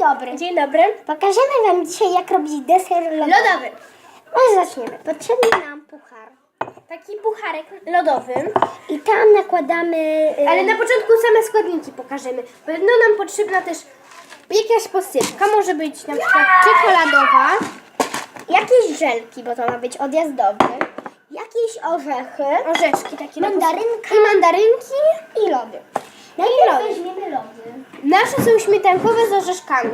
dobry. Dzień dobry. Pokażemy Wam dzisiaj, jak robić deser lodowy. Lodowy. Może zaczniemy. Potrzebny nam puchar. Taki pucharek lodowy. I tam nakładamy... y, Ale na początku same składniki pokażemy. Będą nam potrzebna też jakaś posypka. Może być na przykład czekoladowa. jakieś żelki, bo to ma być odjazdowy. Jakieś orzechy. Orzeszki takie. Mandarynka. I mandarynki. I lody. Najpierw lody. Nasze są śmietankowe z orzeszkami.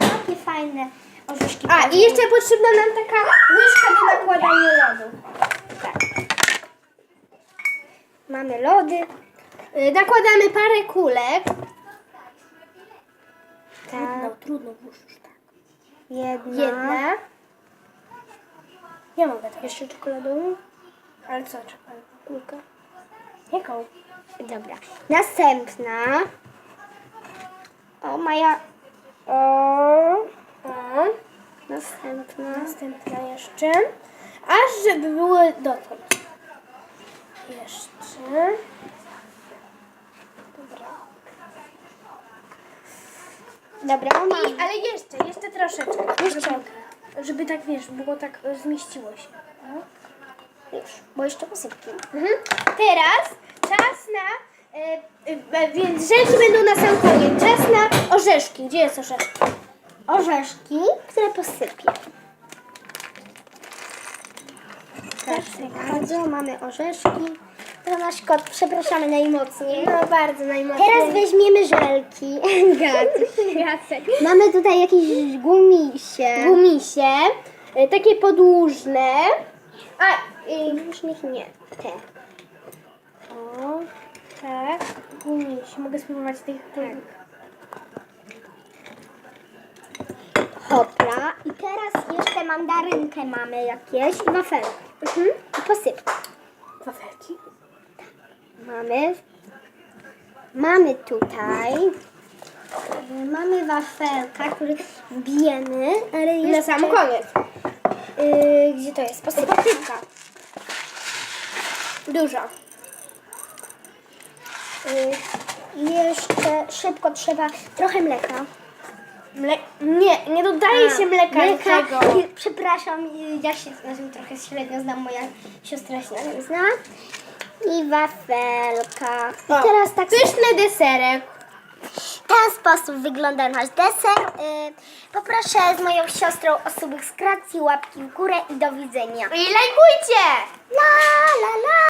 Takie fajne orzeszki. A i jeszcze potrzebna nam taka łyżka do nakładania lodu. Tak. Mamy lody. Y, Nakładamy parę kulek. Tak. trudno musisz tak. Jedna. Jedna. Ja mogę tak jeszcze czekoladową. Ale co czekoladowa? Kulka. Jaką? Dobra. Następna. O, Maja. O. O, Następna. następna jeszcze. Aż żeby były dotąd. Jeszcze. Dobra. Dobra, I, mamy. ale jeszcze, jeszcze troszeczkę. Jeszcze. Żeby, żeby tak wiesz, było tak, e, zmieściło się. Już, bo jeszcze posypki. Mhm. Teraz czas na. E, e, więc rzeczy będą na sam koniec. Czas orzeszki. Gdzie jest orzeszki? Orzeszki, które posypię. Bardzo, mamy orzeszki. To nasz kot, przepraszamy najmocniej. No bardzo najmocniej. Teraz weźmiemy żelki. Gad. Jacek. Mamy tutaj jakieś gumisie. Gumisie. e, Takie podłużne. A, y, Różnych nie. Te. o, tak. Gumisie. Mogę spróbować tych. Tak. Hopla. I teraz jeszcze mandarynkę mamy jakieś i wafelki. Mhm. I posypkę. Wafelki. Mamy. Mamy tutaj. Mamy wafelka, który wbijemy, ale Na jeszcze... sam koniec. Y, gdzie to jest? Posypka. Posypka. Dużo. Y, jeszcze szybko trzeba trochę mleka. Mle... Nie, nie dodaje się mleka, do tego. Przepraszam, ja się na tym trochę średnio znam, moja siostra się na tym zna. I wafelka. I teraz tak Pyszny deserek. W ten sposób wygląda nasz deser. Y, Poproszę z moją siostrą o subskrypcję, łapki w górę i do widzenia. I lajkujcie! La la la!